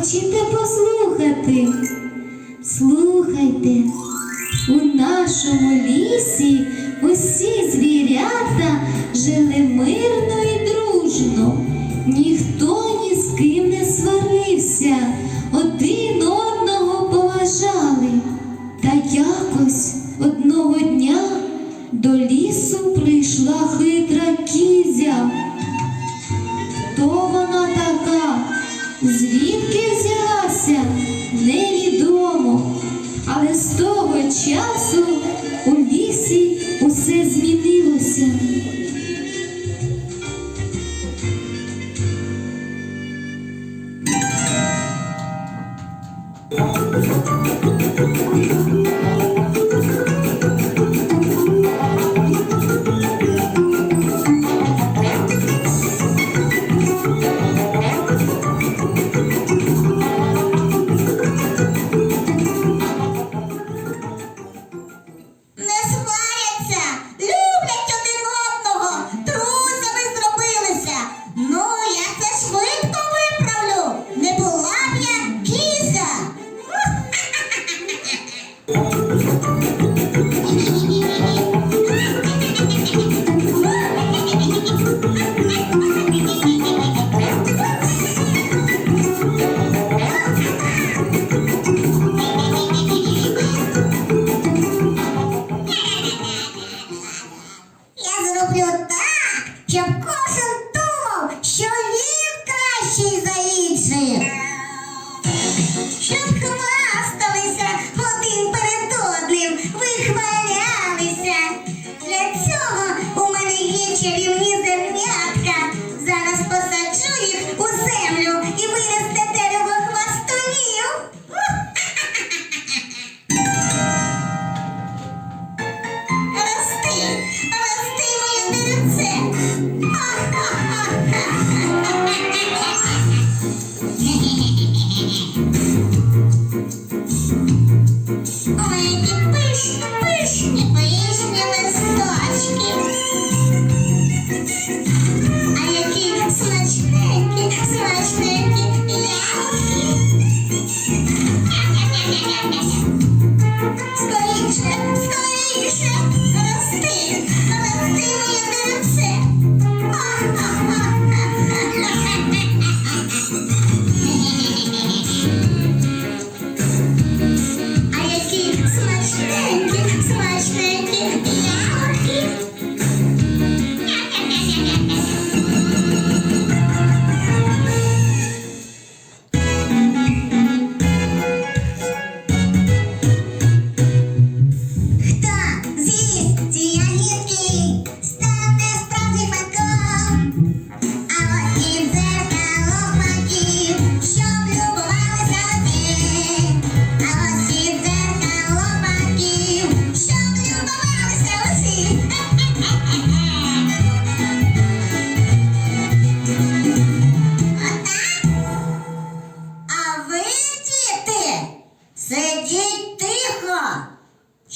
Хочете послухати? Слухайте, у нашому лісі.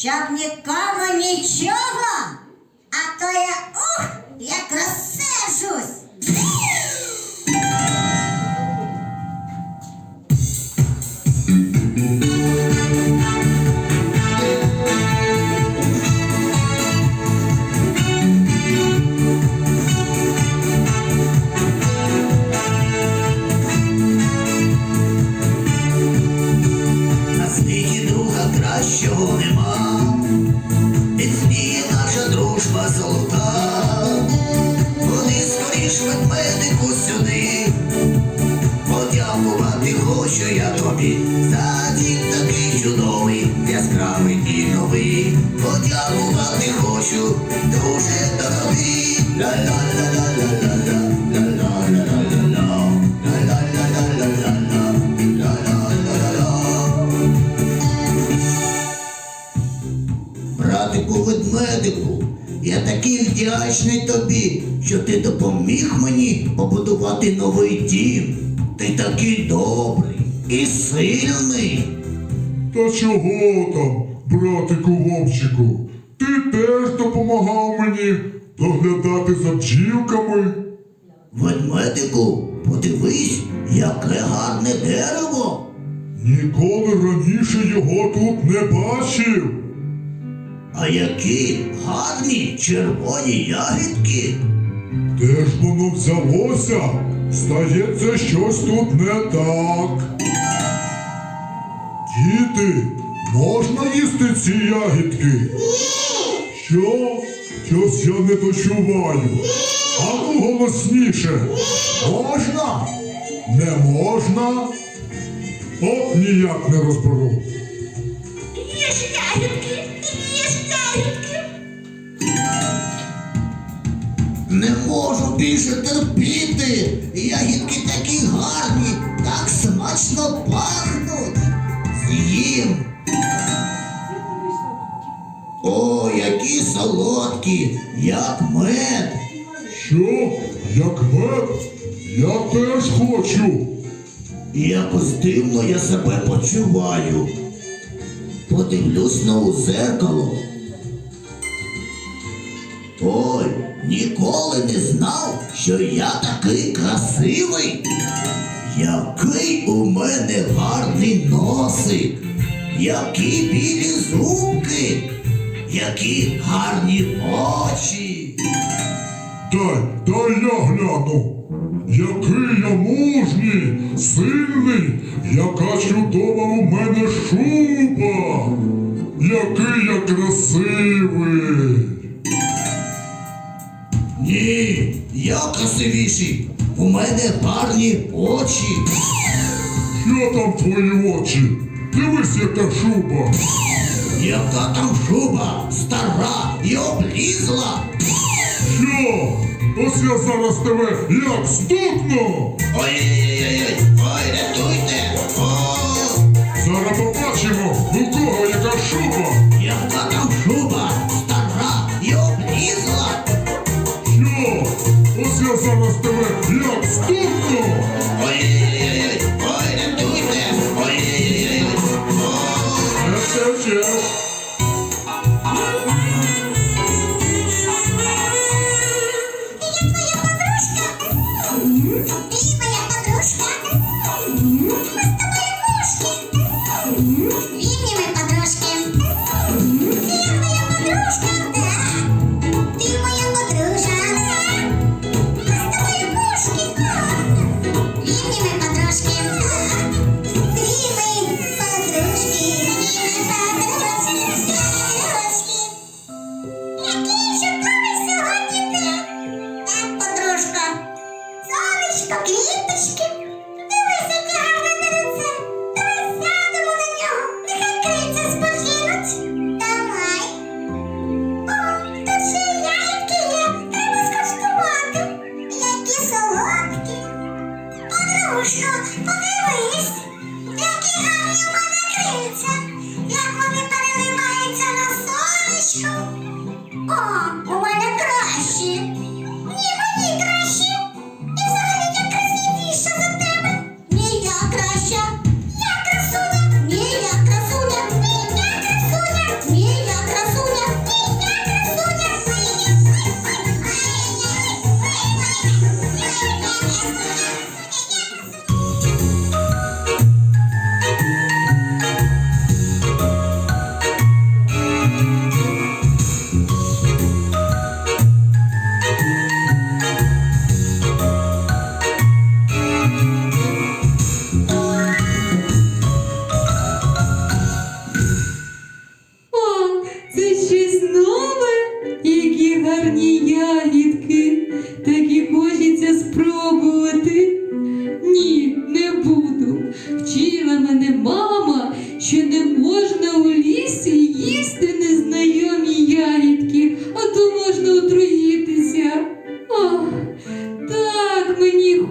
щоб нікому нічого, а то я Такий чудовий, яскравий і новий. Подякувати хочу, дуже тобі. Братику ведмедику, я такий вдячний тобі, що ти допоміг мені побудувати новий дім. Ти такий добрий і сильний. Та чого там, братику вовчику? Ти теж допомагав мені доглядати за бджілками. Ведмедику, подивись, яке гарне дерево. Ніколи раніше його тут не бачив. А які гарні червоні ягідки. Де ж воно взялося? Здається, щось тут не так. Діти, можна їсти ці ягідки? Що? Щось я не дочуваю. А ну голосніше. Можна? Не можна? От ніяк не розберу. Їж ягідки, їж ягідки. Не можу більше терпіти. Ягідки такі гарні, так смачно пахнуть. З'їм. О, які солодкі, як мед. Що? Як мед? Я теж хочу. Якось дивно я себе почуваю. Подивлюсь на зеркало. Ой, ніколи не знав, що я такий красивий. Який у мене гарний носик, які білі зубки, які гарні очі. Дай, дай я гляну. Який я мужній, сильний, яка чудова у мене шуба. Який я красивий. Ні, я красивіший. У мене гарні очі. Що там твої очі? Дивись, яка шуба. Яка там шуба стара і облізла. Що? Ось я зараз тебе як стукну. Ой-ой-ой, ой, рятуйте. Зараз побачимо, у кого яка шуба. Квіточки. Дивись,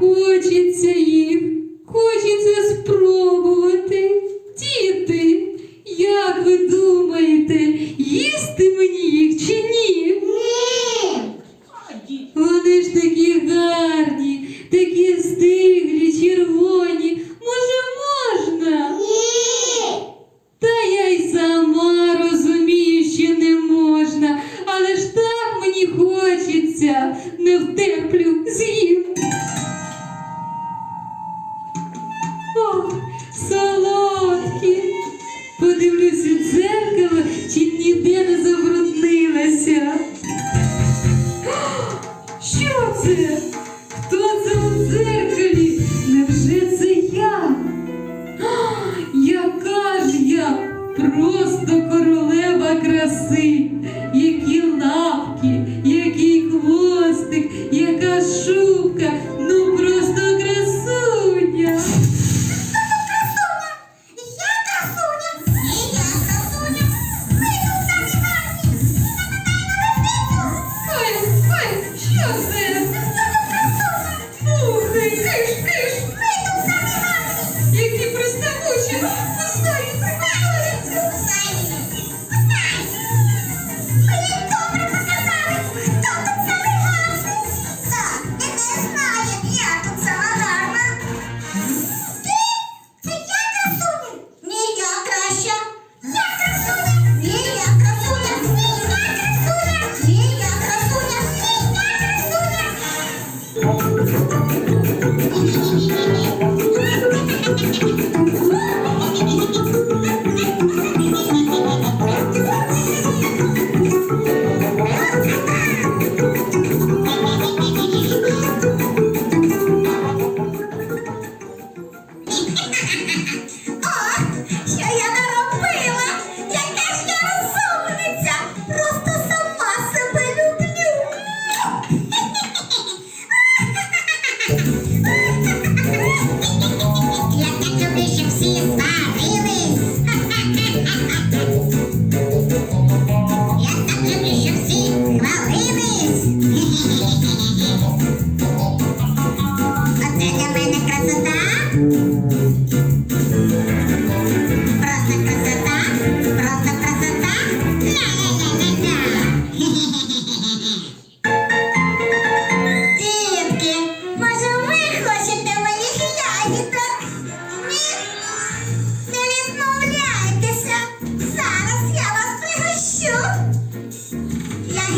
мені це? Хто це у дзеркалі? Невже це я? А, яка ж я просто королева краси?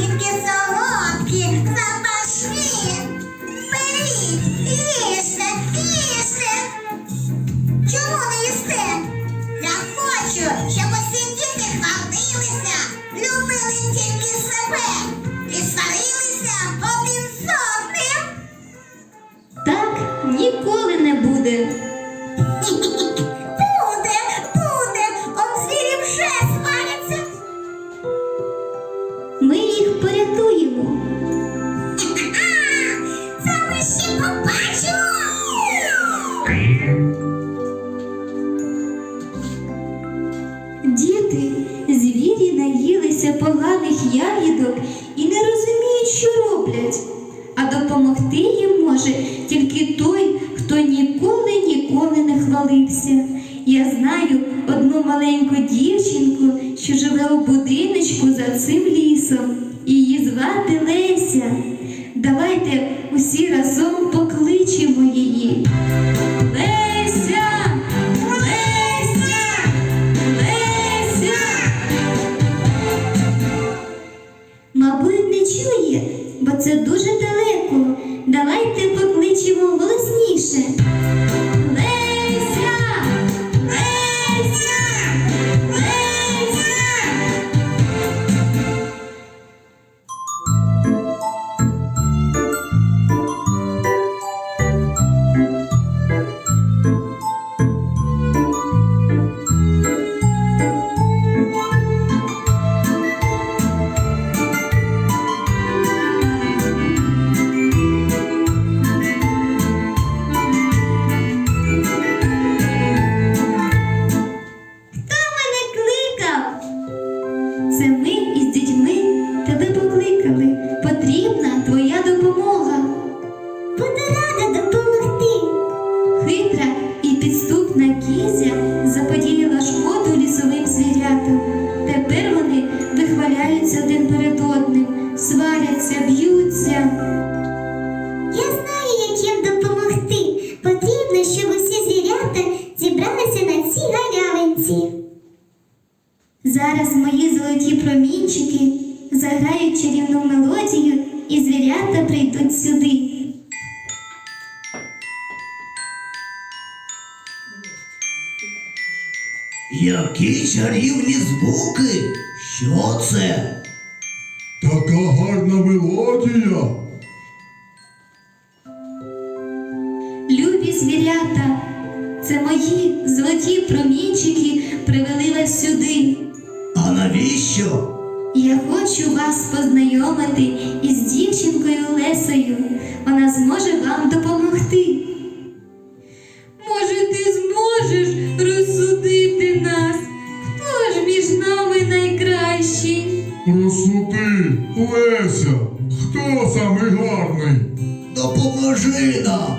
इनके साथ навіщо? Я хочу вас познайомити із дівчинкою Лесою. Вона зможе вам допомогти. Може, ти зможеш розсудити нас? Хто ж між нами найкращий? Ну, Розсуди, Леся, хто самий гарний? Допоможи нам!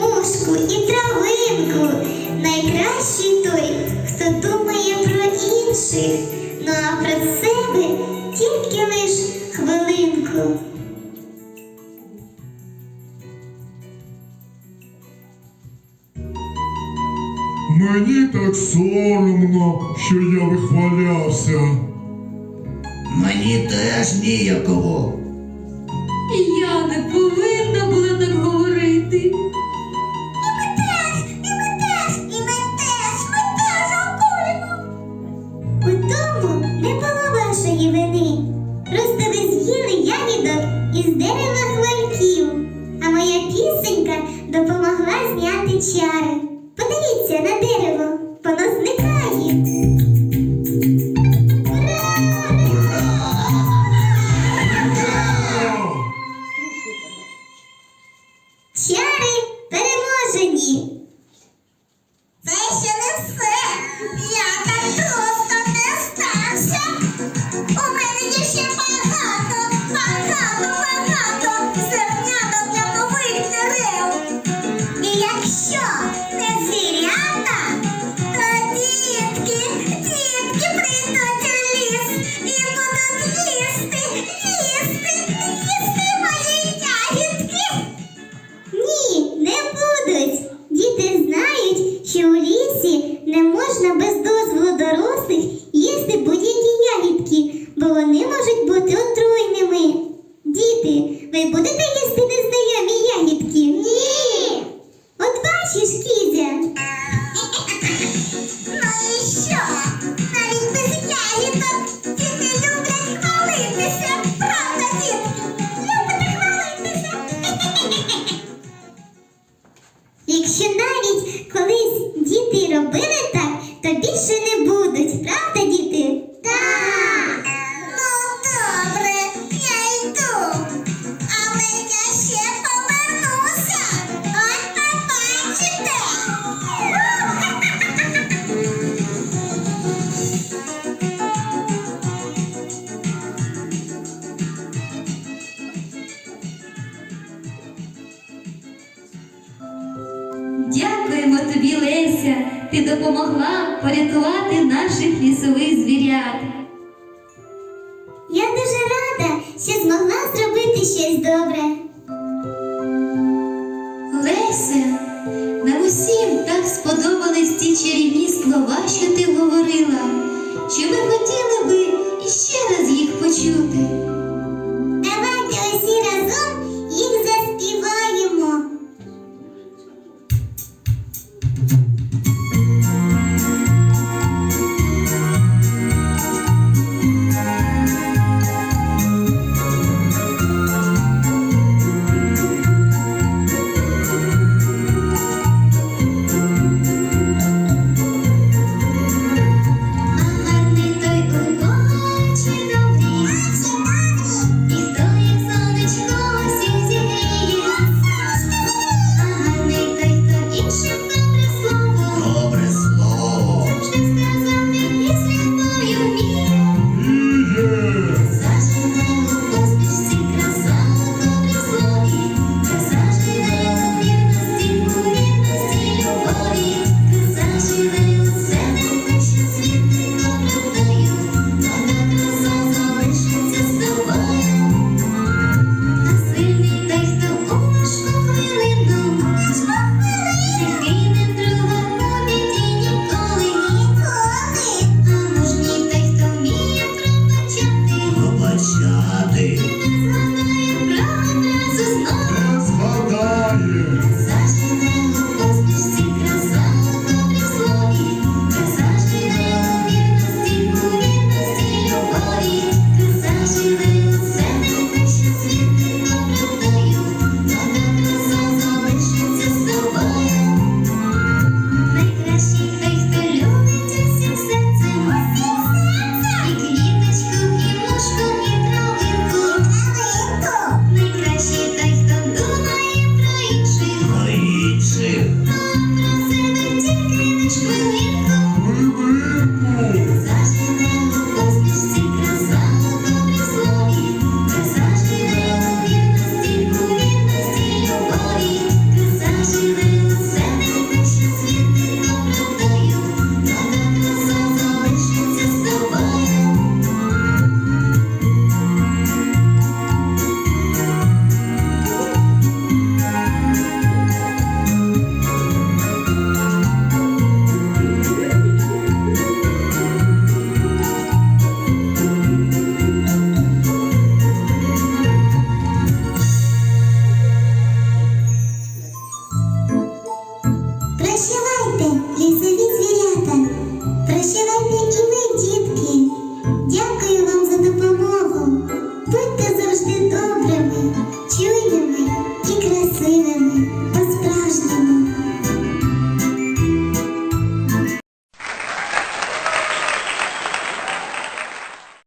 мушку і травинку. Найкращий той, хто думає про інших, ну а про себе тільки лиш хвилинку. Мені так соромно, що я вихвалявся. Мені теж ніяково. допомогла зняти чари. Подивіться на дерево.